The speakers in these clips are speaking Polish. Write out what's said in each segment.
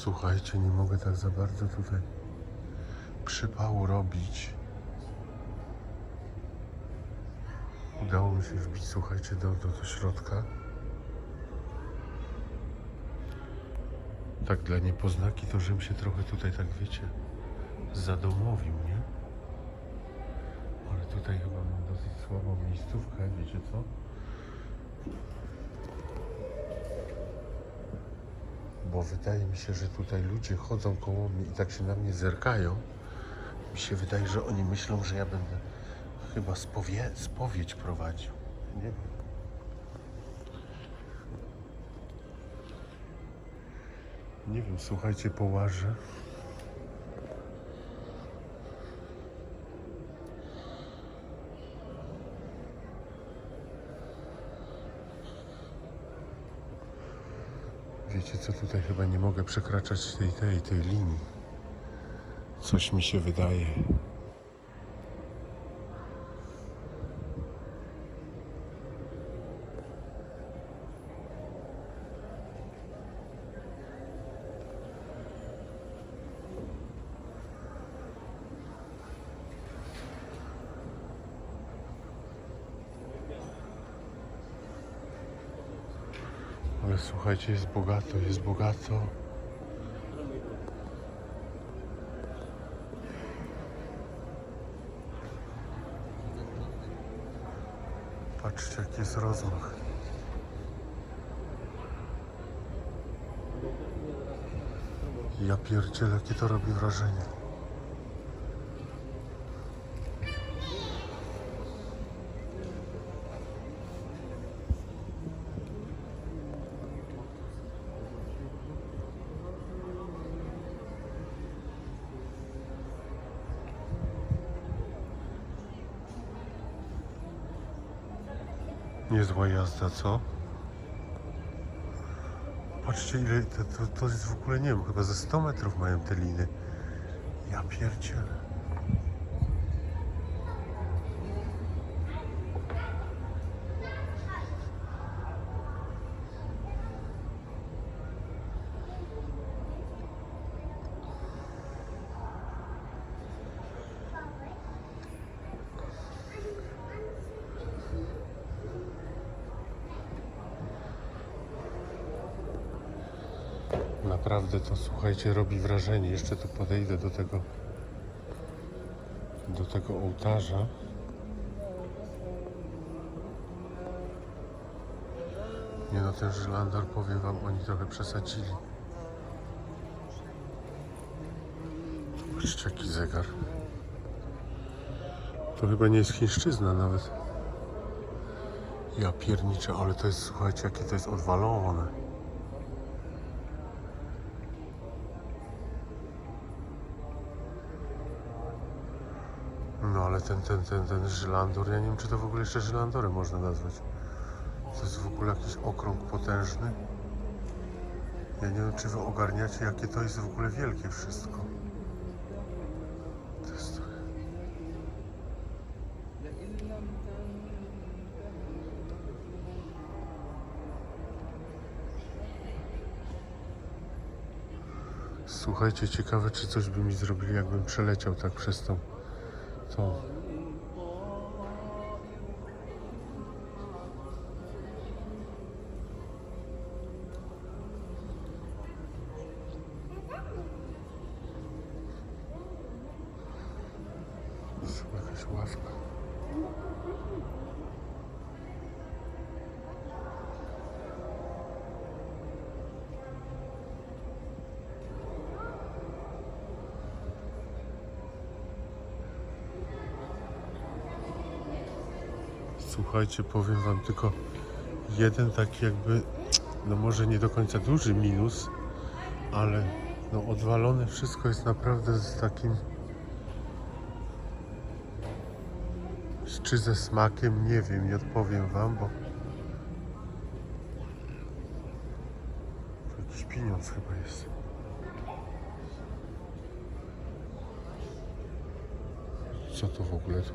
Słuchajcie, nie mogę tak za bardzo tutaj przypału robić. Udało mi się wbić, słuchajcie, do, do, do środka. Tak dla niepoznaki to, żebym się trochę tutaj, tak wiecie, zadomowił, nie? Ale tutaj chyba mam dosyć słabą miejscówkę, wiecie co? Bo wydaje mi się, że tutaj ludzie chodzą koło mnie i tak się na mnie zerkają. Mi się wydaje, że oni myślą, że ja będę chyba spowie- spowiedź prowadził. Nie wiem. Nie wiem, słuchajcie, połażę. Wiecie co, tutaj chyba nie mogę przekraczać tej, tej, tej linii. Coś mi się wydaje. Ale słuchajcie, jest bogato, jest bogato. Patrzcie, jaki jest rozmach. Ja pierdzielę, jakie to robi wrażenie. Jazda, co? Patrzcie ile to, to, to jest w ogóle, nie wiem, chyba ze 100 metrów mają te liny. Ja pierdzielę. Naprawdę to, słuchajcie, robi wrażenie. Jeszcze tu podejdę do tego do tego ołtarza. Nie no, ten Żylandor, powiem wam, oni trochę przesadzili. Patrzcie, jaki zegar. To chyba nie jest chińszczyzna nawet. Ja pierniczę, ale to jest, słuchajcie, jakie to jest odwalone. No ale ten, ten, ten, ten Żylandor, ja nie wiem czy to w ogóle jeszcze Żylandorem można nazwać. To jest w ogóle jakiś okrąg potężny. Ja nie wiem czy wy ogarniacie jakie to jest w ogóle wielkie wszystko. To jest... Słuchajcie, ciekawe czy coś by mi zrobili jakbym przeleciał tak przez tą to. Jest chyba jakaś ławka. Słuchajcie, powiem wam tylko jeden taki jakby, no może nie do końca duży minus, ale no odwalone wszystko jest naprawdę z takim czy ze smakiem, nie wiem, nie odpowiem wam, bo to jakiś pieniądz chyba jest. Co to w ogóle tu?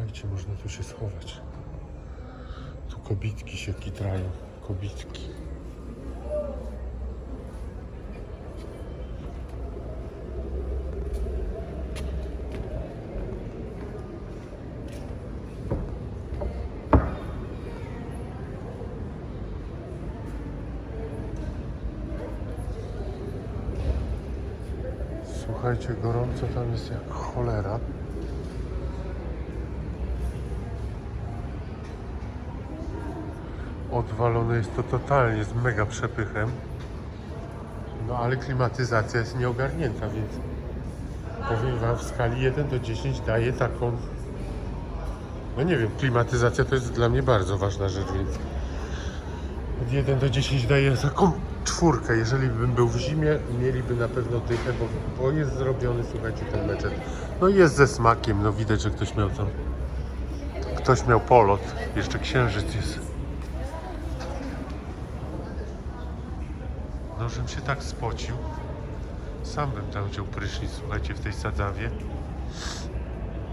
Słuchajcie, można tu się schować. Tu kobitki się kitrają. Kobitki. Słuchajcie, gorąco tam jest jak cholera. Odwalone jest to totalnie z mega przepychem. No ale klimatyzacja jest nieogarnięta, więc powiem Wam w skali 1 do 10 daje taką. No nie wiem, klimatyzacja to jest dla mnie bardzo ważna rzecz, więc od 1 do 10 daje taką czwórkę. Jeżeli bym był w zimie, mieliby na pewno dychę, bo, bo jest zrobiony, słuchajcie, ten meczet. No jest ze smakiem, no widać, że ktoś miał tam. Ktoś miał polot, jeszcze księżyc jest. No, się tak spocił. Sam bym tam wziął prysznic, słuchajcie, w tej sadzawie.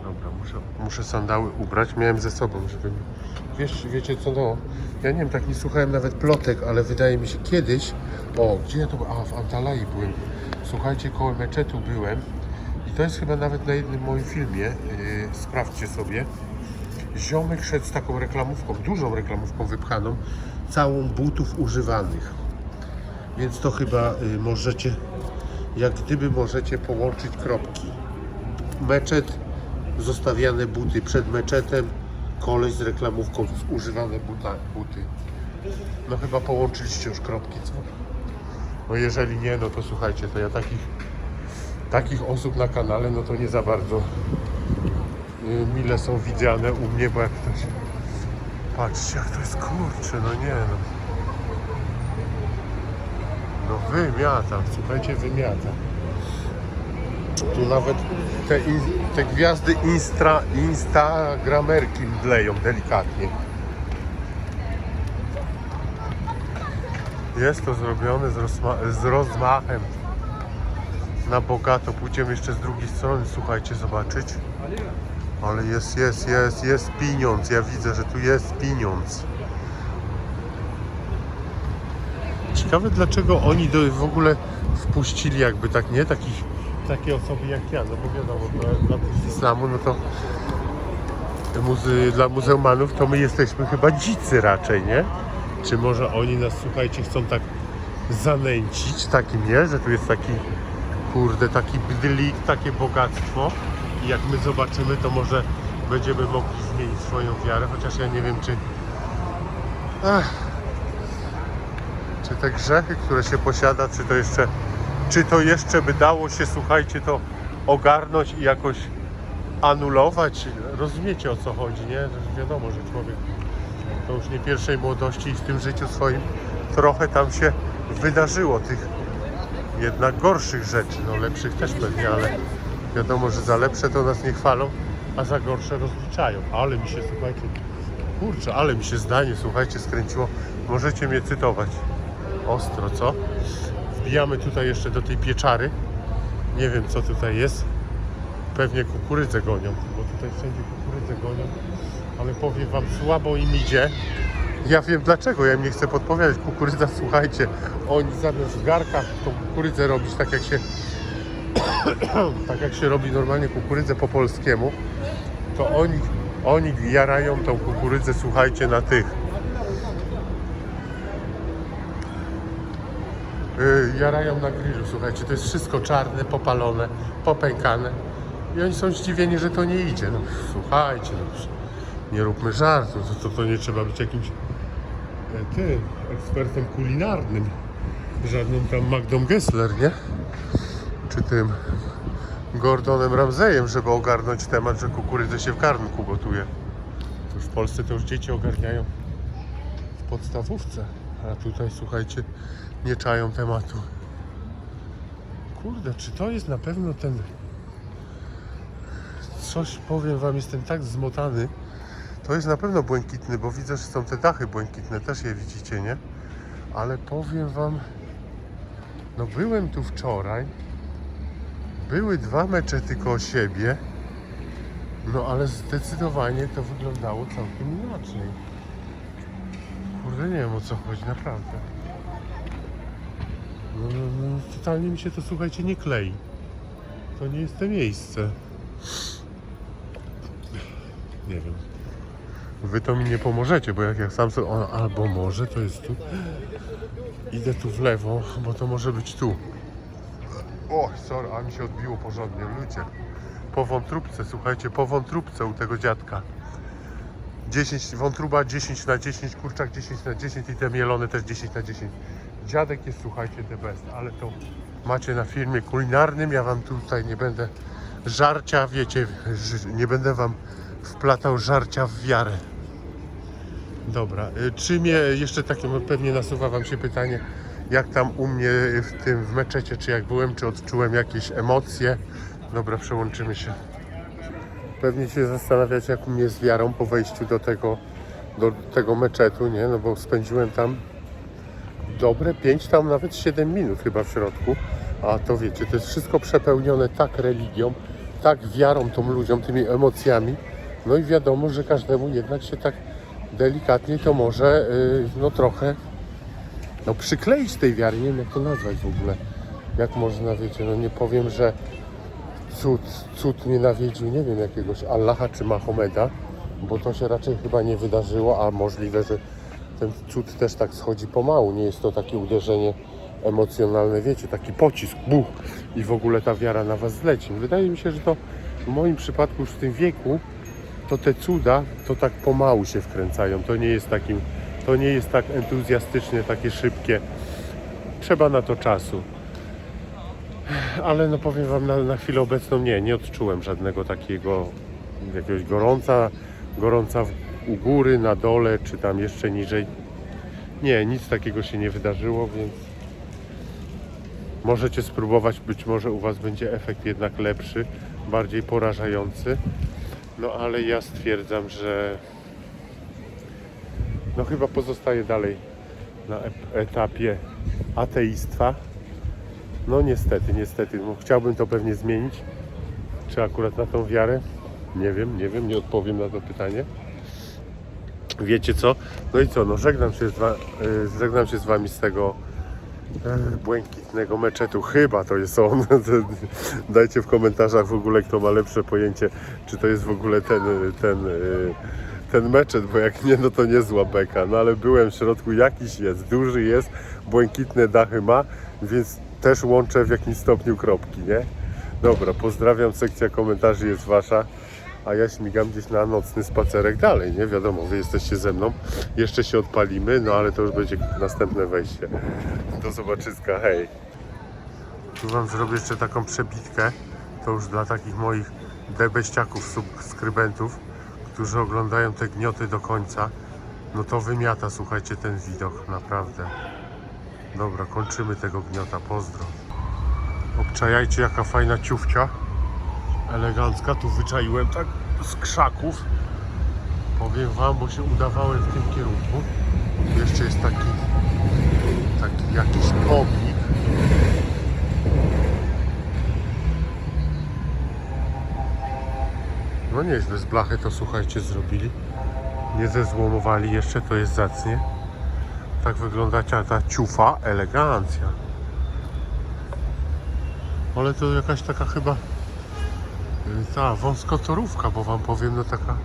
Dobra, muszę, muszę sandały ubrać. Miałem ze sobą, żeby... Wiesz, wiecie co, no... Ja nie wiem, tak nie słuchałem nawet plotek, ale wydaje mi się kiedyś... O, gdzie ja to byłem? A, w Antalai byłem. Słuchajcie, koło meczetu byłem. I to jest chyba nawet na jednym moim filmie. Yy, sprawdźcie sobie. Ziomek szedł z taką reklamówką, dużą reklamówką wypchaną, całą butów używanych. Więc to chyba y, możecie, jak gdyby możecie połączyć kropki. Meczet, zostawiane buty przed meczetem, koleś z reklamówką, używane buta, buty. No chyba połączyliście już kropki, co? No jeżeli nie, no to słuchajcie, to ja takich, takich osób na kanale, no to nie za bardzo y, mile są widziane u mnie, bo jak ktoś... Patrzcie, jak to jest kurcze, no nie no. Wymiata, słuchajcie, wymiata. Tu nawet te, in, te gwiazdy instra, instagramerki mdleją delikatnie. Jest to zrobione z, rozma- z rozmachem. Na bogato. Pójdziemy jeszcze z drugiej strony, słuchajcie, zobaczyć. Ale jest, jest, jest, jest pieniądz. Ja widzę, że tu jest pieniądz. Ciekawe dlaczego oni do, w ogóle wpuścili jakby tak, nie? Takich, takie osoby jak ja, no bo wiadomo, dla, dla tych islamu, no to muzy, dla muzeumanów to my jesteśmy chyba dzicy raczej, nie? Czy może oni nas, słuchajcie, chcą tak zanęcić takim, nie? Że tu jest taki, kurde, taki bdlik, takie bogactwo i jak my zobaczymy, to może będziemy mogli zmienić swoją wiarę, chociaż ja nie wiem, czy... Ach czy te grzechy, które się posiada, czy to jeszcze, czy to jeszcze by dało się, słuchajcie, to ogarnąć i jakoś anulować. Rozumiecie o co chodzi, nie? Że wiadomo, że człowiek to już nie pierwszej młodości i w tym życiu swoim trochę tam się wydarzyło tych jednak gorszych rzeczy, no lepszych też pewnie, ale wiadomo, że za lepsze to nas nie chwalą, a za gorsze rozliczają. Ale mi się, słuchajcie, kurczę, ale mi się zdanie, słuchajcie, skręciło. Możecie mnie cytować. Ostro, co? Wbijamy tutaj jeszcze do tej pieczary. Nie wiem, co tutaj jest. Pewnie kukurydzę gonią, bo tutaj wszędzie kukurydzę gonią. Ale powiem Wam, słabo im idzie. Ja wiem dlaczego, ja im nie chcę podpowiadać. Kukurydza, słuchajcie, oni zamiast w garkach tą kukurydzę robić tak jak się tak jak się robi normalnie kukurydzę po polskiemu, to oni, oni jarają tą kukurydzę, słuchajcie, na tych jarają na grillu, słuchajcie, to jest wszystko czarne, popalone, popękane i oni są zdziwieni, że to nie idzie. No słuchajcie, no, nie róbmy żartu, to, to, to nie trzeba być jakimś e, ty, ekspertem kulinarnym, żadnym tam Magdą Gessler, nie? Czy tym Gordonem Ramsejem, żeby ogarnąć temat, że kukurydzę się w garnku gotuje. To w Polsce to już dzieci ogarniają w podstawówce, a tutaj słuchajcie, nie czają tematu. Kurde, czy to jest na pewno ten. Coś powiem wam, jestem tak zmotany. To jest na pewno błękitny, bo widzę, że są te dachy błękitne, też je widzicie, nie? Ale powiem wam, no byłem tu wczoraj. Były dwa meczety koło siebie. No ale zdecydowanie to wyglądało całkiem inaczej. Kurde, nie wiem o co chodzi, naprawdę. No, no, no, totalnie mi się to, słuchajcie, nie klei. To nie jest to miejsce. Nie wiem. Wy to mi nie pomożecie, bo jak ja sam sobie... O, albo może to jest tu. Idę tu w lewo, bo to może być tu. O, sorry, a mi się odbiło porządnie, ludzie. Po wątróbce, słuchajcie, po wątróbce u tego dziadka. 10, wątruba 10 na 10, kurczak 10 na 10 i te mielone też 10 na 10. Dziadek jest, słuchajcie, the best, ale to macie na filmie kulinarnym, ja wam tutaj nie będę żarcia, wiecie, nie będę wam wplatał żarcia w wiarę. Dobra, y, czy mnie jeszcze takie no, pewnie nasuwa wam się pytanie, jak tam u mnie w tym w meczecie, czy jak byłem, czy odczułem jakieś emocje. Dobra, przełączymy się. Pewnie się zastanawiać, jak u mnie z wiarą po wejściu do tego, do tego meczetu, nie? No bo spędziłem tam dobre 5, tam nawet 7 minut chyba w środku. A to wiecie, to jest wszystko przepełnione tak religią, tak wiarą tą ludziom, tymi emocjami. No i wiadomo, że każdemu jednak się tak delikatnie to może yy, no trochę no przykleić tej wiary, nie wiem jak to nazwać w ogóle. Jak można, wiecie, no nie powiem, że cud, cud nie nawiedził, nie wiem, jakiegoś Allaha czy Mahomeda, bo to się raczej chyba nie wydarzyło, a możliwe, że ten cud też tak schodzi pomału. Nie jest to takie uderzenie emocjonalne, wiecie, taki pocisk, buch i w ogóle ta wiara na was zleci. Wydaje mi się, że to w moim przypadku już w tym wieku, to te cuda to tak pomału się wkręcają. To nie jest takim, to nie jest tak entuzjastycznie, takie szybkie. Trzeba na to czasu. Ale no powiem Wam na, na chwilę obecną nie, nie odczułem żadnego takiego jakiegoś gorąca, gorąca u góry, na dole, czy tam jeszcze niżej. Nie, nic takiego się nie wydarzyło, więc możecie spróbować, być może u Was będzie efekt jednak lepszy, bardziej porażający. No ale ja stwierdzam, że no chyba pozostaję dalej na etapie ateistwa. No niestety, niestety. No, chciałbym to pewnie zmienić. Czy akurat na tą wiarę? Nie wiem, nie wiem, nie odpowiem na to pytanie. Wiecie co? No i co? No żegnam się z, y, żegnam się z Wami z tego e, błękitnego meczetu. Chyba to jest on. Dajcie w komentarzach w ogóle, kto ma lepsze pojęcie, czy to jest w ogóle ten, ten, y, ten meczet, bo jak nie, no to niezła beka. No ale byłem w środku, jakiś jest, duży jest, błękitne dachy ma, więc też łączę w jakimś stopniu kropki, nie? Dobra, pozdrawiam, sekcja komentarzy jest Wasza, a ja śmigam gdzieś na nocny spacerek dalej, nie? Wiadomo, Wy jesteście ze mną, jeszcze się odpalimy, no ale to już będzie następne wejście. Do zobaczyska, hej! Tu Wam zrobię jeszcze taką przebitkę, to już dla takich moich debeściaków, subskrybentów, którzy oglądają te gnioty do końca. No to wymiata, słuchajcie, ten widok, naprawdę. Dobra, kończymy tego gniota, pozdro. Obczajajcie jaka fajna ciufcia. Elegancka, tu wyczaiłem tak z krzaków. Powiem wam, bo się udawałem w tym kierunku. Tu jeszcze jest taki, taki jakiś pomnik. No nieźle, z blachy to słuchajcie zrobili. Nie zezłomowali jeszcze, to jest zacnie. Tak wygląda ta, ta ciufa, elegancja. Ale to jakaś taka chyba ta wąskotorówka, bo wam powiem, no taka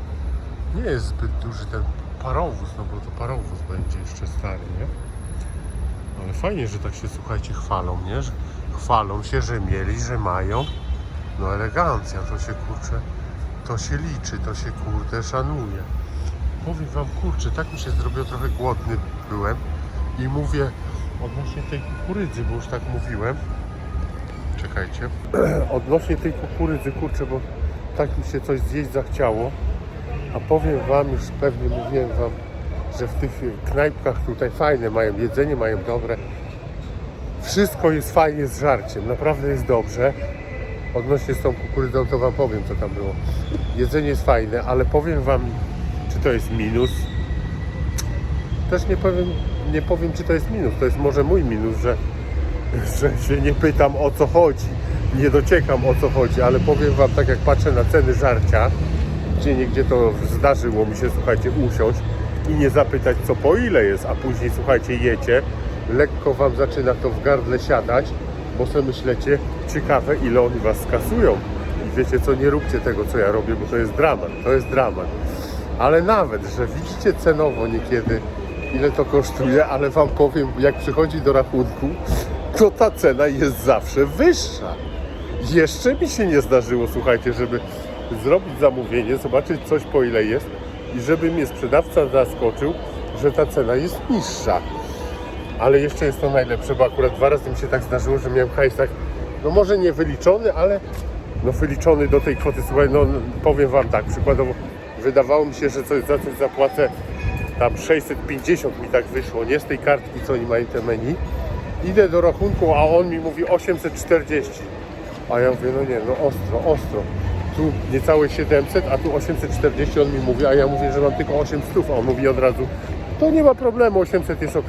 nie jest zbyt duży ten parowóz, no bo to parowóz będzie jeszcze stary, nie? Ale fajnie, że tak się słuchajcie chwalą, nie? Że chwalą się, że mieli, że mają. No elegancja, to się kurczę, to się liczy, to się kurde szanuje. Powiem wam kurczę, tak mi się zrobiło trochę głodny byłem i mówię odnośnie tej kukurydzy, bo już tak mówiłem. Czekajcie. Odnośnie tej kukurydzy, kurczę, bo tak mi się coś zjeść zachciało. A powiem wam, już pewnie mówiłem wam, że w tych knajpkach tutaj fajne mają jedzenie, mają dobre. Wszystko jest fajnie z żarciem, naprawdę jest dobrze. Odnośnie z tą kukurydzą to wam powiem, co tam było. Jedzenie jest fajne, ale powiem wam, czy to jest minus. Też nie powiem, nie powiem, czy to jest minus. To jest może mój minus, że, że się nie pytam o co chodzi. Nie dociekam o co chodzi, ale powiem wam tak jak patrzę na ceny żarcia, gdzie niegdzie to zdarzyło mi się, słuchajcie, usiąść i nie zapytać co po ile jest, a później słuchajcie, jecie, lekko wam zaczyna to w gardle siadać, bo sobie myślecie, ciekawe ile oni was skasują. I wiecie co, nie róbcie tego co ja robię, bo to jest dramat, to jest dramat. Ale nawet, że widzicie cenowo niekiedy ile to kosztuje, ale wam powiem, jak przychodzi do rachunku, to ta cena jest zawsze wyższa. Jeszcze mi się nie zdarzyło, słuchajcie, żeby zrobić zamówienie, zobaczyć coś po ile jest i żeby mnie sprzedawca zaskoczył, że ta cena jest niższa. Ale jeszcze jest to najlepsze, bo akurat dwa razy mi się tak zdarzyło, że miałem hajs tak, no może nie wyliczony, ale no wyliczony do tej kwoty. Słuchaj, no powiem Wam tak, przykładowo wydawało mi się, że coś za coś zapłacę tam 650 mi tak wyszło, nie z tej kartki, co oni mają te menu. Idę do rachunku, a on mi mówi 840. A ja mówię, no nie, no ostro, ostro. Tu niecałe 700, a tu 840 on mi mówi, a ja mówię, że mam tylko 800, a on mówi od razu, to nie ma problemu, 800 jest ok.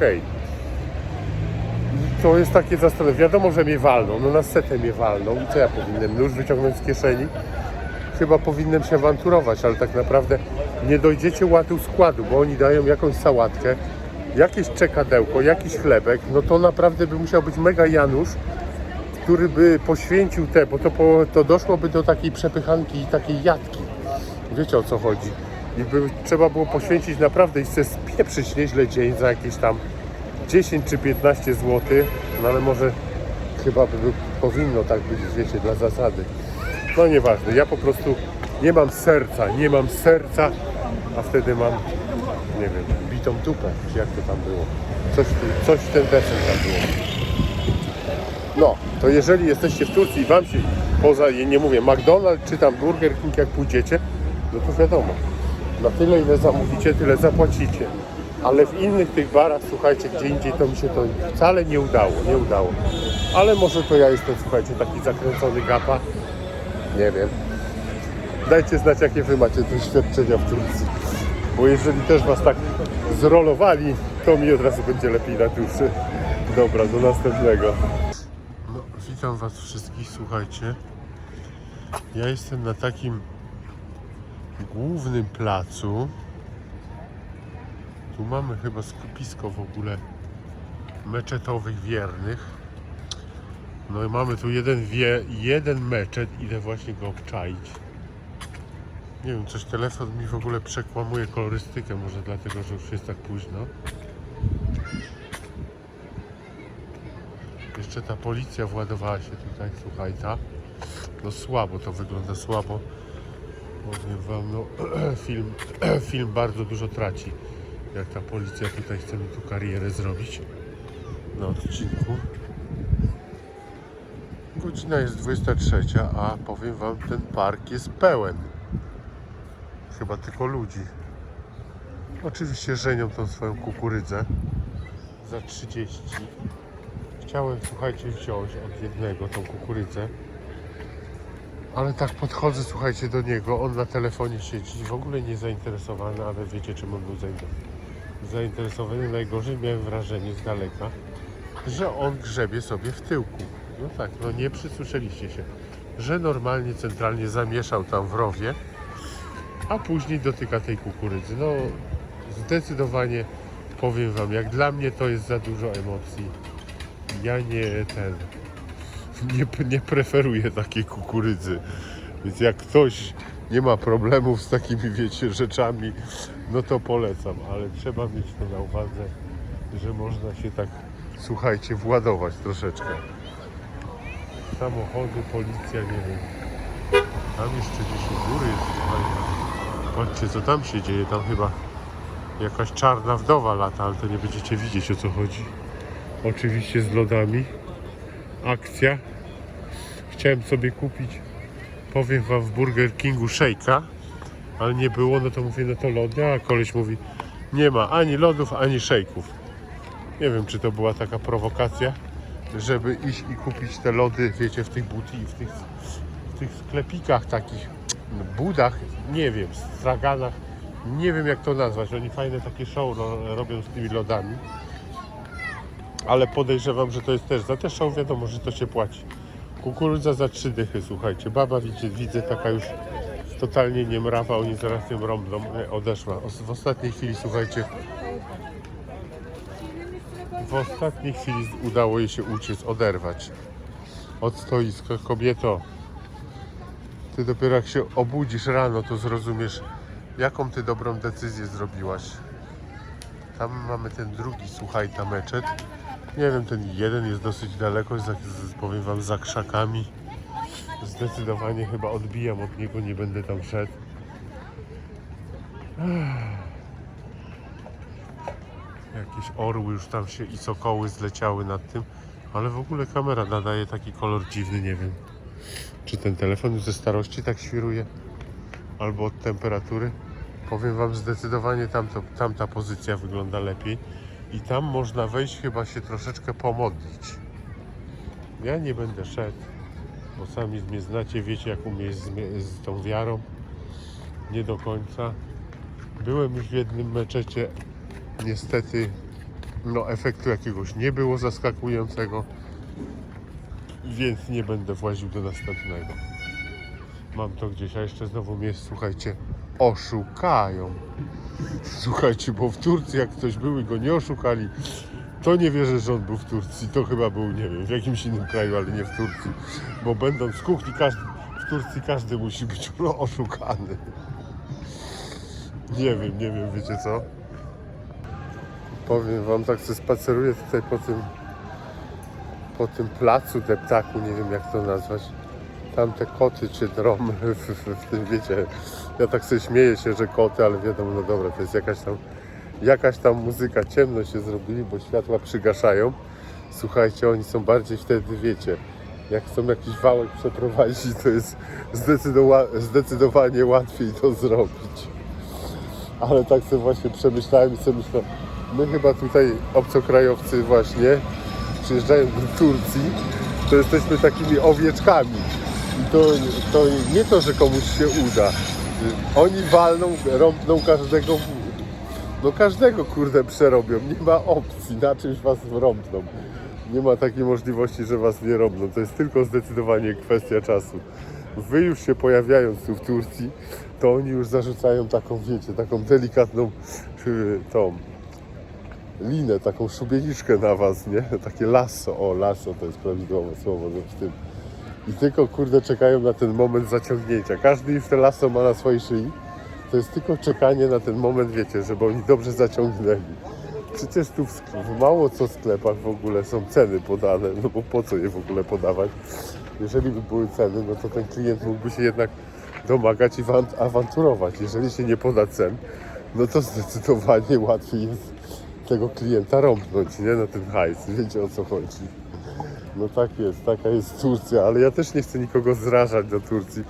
To jest takie zastanowienie. Wiadomo, że mnie walną, no na setę mnie walną. I co ja powinienem? Nóż wyciągnąć z kieszeni? Chyba powinienem się awanturować, ale tak naprawdę nie dojdziecie ładu składu, bo oni dają jakąś sałatkę, jakieś czekadełko, jakiś chlebek, no to naprawdę by musiał być mega Janusz, który by poświęcił te, bo to, po, to doszłoby do takiej przepychanki i takiej jadki. Wiecie o co chodzi. I by trzeba było poświęcić naprawdę i chce spieprzyć nieźle dzień za jakieś tam 10 czy 15 zł, no ale może chyba by powinno tak być, wiecie, dla zasady. No nieważne, ja po prostu nie mam serca, nie mam serca, a wtedy mam, nie wiem, bitą dupę, czy jak to tam było. Coś, coś w ten deseń tam było. No, to jeżeli jesteście w Turcji i wam się poza, nie mówię, McDonald's czy tam Burger King jak pójdziecie, no to wiadomo, na tyle ile zamówicie, tyle zapłacicie. Ale w innych tych barach, słuchajcie, gdzie indziej to mi się to wcale nie udało, nie udało. Ale może to ja jestem, słuchajcie, taki zakręcony gapa, nie wiem. Dajcie znać, jakie wy macie doświadczenia w Turcji. Bo jeżeli też was tak zrolowali, to mi od razu będzie lepiej na duszy. Dobra, do następnego. No, witam was wszystkich, słuchajcie. Ja jestem na takim głównym placu. Tu mamy chyba skupisko w ogóle meczetowych wiernych. No i mamy tu jeden, wie, jeden meczet, idę właśnie go obczaić. Nie wiem, coś telefon mi w ogóle przekłamuje kolorystykę, może dlatego, że już jest tak późno. Jeszcze ta policja władowała się tutaj, słuchaj, ta. No słabo to wygląda, słabo. Powiem wam, no film, film bardzo dużo traci. Jak ta policja tutaj chce mi tu karierę zrobić na odcinku. Godzina jest 23, a powiem wam, ten park jest pełen. Chyba tylko ludzi. Oczywiście żenią tą swoją kukurydzę za 30. Chciałem, słuchajcie, wziąć od jednego tą kukurydzę. Ale tak podchodzę, słuchajcie, do niego. On na telefonie siedzi, w ogóle nie zainteresowany, ale wiecie, czym on był zainter- zainteresowany. Najgorzej miałem wrażenie z daleka, że on grzebie sobie w tyłku. No tak, no nie przysłyszeliście się, że normalnie centralnie zamieszał tam w rowie, a później dotyka tej kukurydzy. No zdecydowanie powiem wam, jak dla mnie to jest za dużo emocji. Ja nie ten nie, nie preferuję takiej kukurydzy. Więc jak ktoś nie ma problemów z takimi, wiecie, rzeczami, no to polecam, ale trzeba mieć to na uwadze, że można się tak, słuchajcie, władować troszeczkę. Samochody, policja, nie wiem. Tam jeszcze gdzieś u góry jest, słuchajcie. Patrzcie, co tam się dzieje. Tam chyba jakaś czarna wdowa lata, ale to nie będziecie widzieć, o co chodzi. Oczywiście z lodami. Akcja. Chciałem sobie kupić, powiem wam, w Burger Kingu szejka, ale nie było, no to mówię, no to lody, a koleś mówi, nie ma ani lodów, ani szejków. Nie wiem, czy to była taka prowokacja, żeby iść i kupić te lody, wiecie, w tych buti, w tych, w tych sklepikach takich, budach, nie wiem, straganach, nie wiem jak to nazwać. Oni fajne takie show ro, robią z tymi lodami. Ale podejrzewam, że to jest też za te show wiadomo, że to się płaci. Kukurydza za trzy dychy, słuchajcie. Baba widzicie, widzę taka już totalnie nie mrawa, oni zaraz ją rąbną. Nie, odeszła. W ostatniej chwili, słuchajcie, w ostatniej chwili udało jej się uciec, oderwać od stoiska. Kobieto, ty dopiero jak się obudzisz rano, to zrozumiesz, jaką ty dobrą decyzję zrobiłaś. Tam mamy ten drugi, słuchaj, ta meczet. Nie wiem, ten jeden jest dosyć daleko, za, powiem wam, za krzakami. Zdecydowanie chyba odbijam od niego, nie będę tam szedł. Jakieś orły już tam się i sokoły zleciały nad tym, ale w ogóle kamera nadaje taki kolor dziwny, nie wiem. Czy ten telefon już ze starości tak świruje? Albo od temperatury? Powiem wam zdecydowanie tamto, tamta pozycja wygląda lepiej i tam można wejść chyba się troszeczkę pomodlić. Ja nie będę szedł, bo sami mnie znacie, wiecie jak u mnie jest z, z tą wiarą. Nie do końca. Byłem już w jednym meczecie, niestety no efektu jakiegoś nie było zaskakującego, więc nie będę właził do następnego. Mam to gdzieś, a jeszcze znowu mnie, słuchajcie, oszukają. Słuchajcie, bo w Turcji jak ktoś był i go nie oszukali, to nie wierzę, że on był w Turcji. To chyba był, nie wiem, w jakimś innym kraju, ale nie w Turcji. Bo będąc w kuchni, każdy, w Turcji każdy musi być oszukany. Nie wiem, nie wiem, wiecie co? Powiem wam, tak se spaceruję tutaj po tym po tym placu deptaku, nie wiem jak to nazwać. Tam te koty czy dromy w, w, w tym wiecie. Ja tak sobie śmieję się, że koty, ale wiadomo, no dobra, to jest jakaś tam jakaś tam muzyka, ciemno się zrobili, bo światła przygaszają. Słuchajcie, oni są bardziej wtedy, wiecie, jak chcą jakiś wałek przeprowadzić, to jest zdecydowa- zdecydowanie łatwiej to zrobić. Ale tak sobie właśnie przemyślałem i sobie myślę, my chyba tutaj obcokrajowcy właśnie przyjeżdżają do Turcji, to jesteśmy takimi owieczkami. I to, to nie to, że komuś się uda. Oni walną, rąbną każdego, no każdego kurde przerobią. Nie ma opcji, na czymś was rąbną. Nie ma takiej możliwości, że was nie rąbną. To jest tylko zdecydowanie kwestia czasu. Wy już się pojawiając tu w Turcji, to oni już zarzucają taką, wiecie, taką delikatną y, tą linę, taką szubieniczkę na was, nie? Takie lasso, o lasso to jest prawidłowe słowo w tym. I tylko kurde czekają na ten moment zaciągnięcia. Każdy już te lasso ma na swojej szyi. To jest tylko czekanie na ten moment, wiecie, żeby oni dobrze zaciągnęli. Przecież tu w, w mało co sklepach w ogóle są ceny podane, no bo po co je w ogóle podawać? Jeżeli by były ceny, no to ten klient mógłby się jednak domagać i wan- awanturować. Jeżeli się nie poda cen, no to zdecydowanie łatwiej jest tego klienta rąbnąć, nie? Na ten hajs. Wiecie o co chodzi. No tak jest, taka jest Turcja, ale ja też nie chcę nikogo zrażać do Turcji,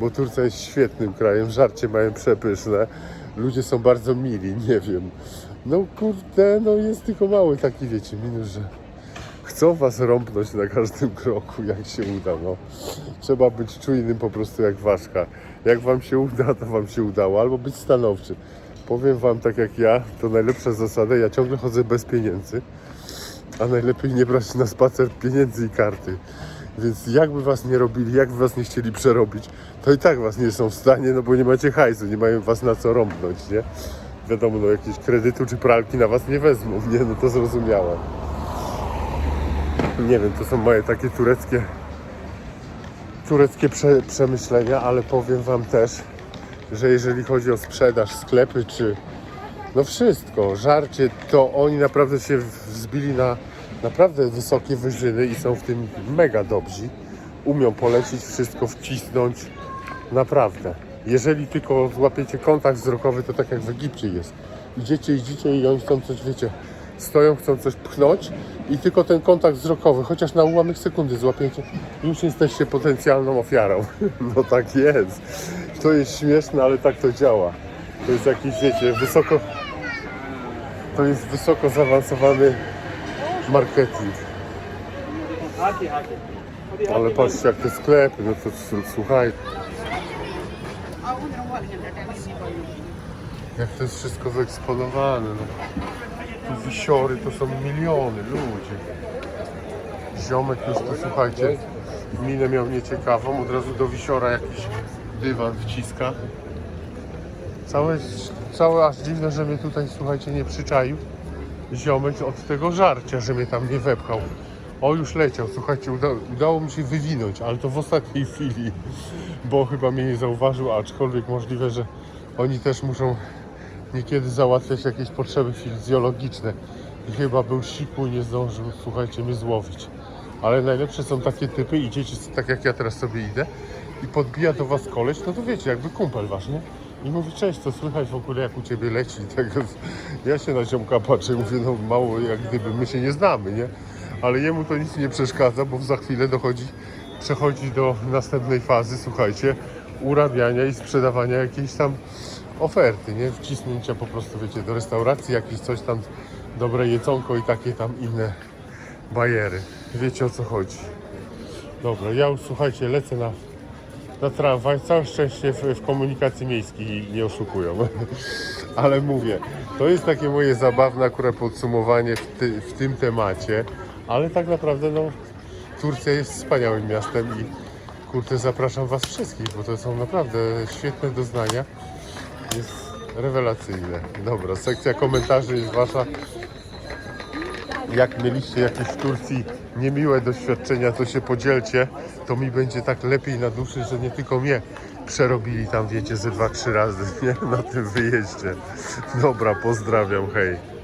bo Turcja jest świetnym krajem, żarcie mają przepyszne, ludzie są bardzo mili, nie wiem. No kurde, no jest tylko mały taki, wiecie, minus, że chcą was rąbnąć na każdym kroku, jak się uda, no. Trzeba być czujnym po prostu jak ważka. Jak wam się uda, to wam się udało, albo być stanowczy. Powiem wam tak jak ja, to najlepsza zasada, ja ciągle chodzę bez pieniędzy, a najlepiej nie brać na spacer pieniędzy i karty. Więc jakby was nie robili, jakby was nie chcieli przerobić, to i tak was nie są w stanie, no bo nie macie hajsu, nie mają was na co rąbnąć, nie? Wiadomo, no jakieś kredytu czy pralki na was nie wezmą, nie? No to zrozumiałe. Nie wiem, to są moje takie tureckie tureckie prze, przemyślenia, ale powiem wam też, że jeżeli chodzi o sprzedaż, sklepy czy no wszystko, żarcie, to oni naprawdę się wzbili na naprawdę wysokie wyżyny i są w tym mega dobrzy. Umią polecić wszystko, wcisnąć, naprawdę. Jeżeli tylko złapiecie kontakt wzrokowy, to tak jak w Egipcie jest. Idziecie, idziecie i oni chcą coś, wiecie, stoją, chcą coś pchnąć i tylko ten kontakt wzrokowy, chociaż na ułamek sekundy złapiecie, już jesteście potencjalną ofiarą. No tak jest. To jest śmieszne, ale tak to działa. To jest jakiś, wiecie, wysoko... To jest wysoko zaawansowany marketing. Ale patrzcie jak te sklepy, no to słuchaj. Jak to jest wszystko wyeksponowane, no. Tu wisiory to są miliony ludzi. Ziomek już to słuchajcie, minę miał nieciekawą, od razu do wisiora jakiś dywan wciska. Całe, całe aż dziwne, że mnie tutaj słuchajcie nie przyczaił. Ziomek od tego żarcia, że mnie tam nie wepchał. O, już leciał, słuchajcie, uda, udało mi się wywinąć, ale to w ostatniej chwili, bo chyba mnie nie zauważył, aczkolwiek możliwe, że oni też muszą niekiedy załatwiać jakieś potrzeby fizjologiczne. i chyba był siku i nie zdążył, słuchajcie, mnie złowić. Ale najlepsze są takie typy, idziecie tak jak ja teraz sobie idę i podbija do was koleś, no to wiecie, jakby kumpel wasz, nie? I mówi, cześć, co słychać w ogóle jak u ciebie leci? Tak, ja się na ziomka patrzę i mówię, no mało jak gdyby my się nie znamy, nie? Ale jemu to nic nie przeszkadza, bo za chwilę dochodzi, przechodzi do następnej fazy, słuchajcie, urabiania i sprzedawania jakiejś tam oferty, nie? Wcisnięcia po prostu, wiecie, do restauracji, jakieś coś tam, dobre jedzonko i takie tam inne bajery. Wiecie o co chodzi. Dobra, ja już słuchajcie, lecę na, na tramwaj. Całe szczęście w, w komunikacji miejskiej nie oszukują. Ale mówię, to jest takie moje zabawne akurat podsumowanie w, ty, w tym temacie. Ale tak naprawdę, no, Turcja jest wspaniałym miastem i kurde, zapraszam Was wszystkich, bo to są naprawdę świetne doznania. Jest rewelacyjne. Dobra, sekcja komentarzy jest Wasza. Jak mieliście jakieś w Turcji niemiłe doświadczenia, to się podzielcie. To mi będzie tak lepiej na duszy, że nie tylko mnie przerobili tam, wiecie, ze dwa, trzy razy nie? na tym wyjeździe. Dobra, pozdrawiam, hej.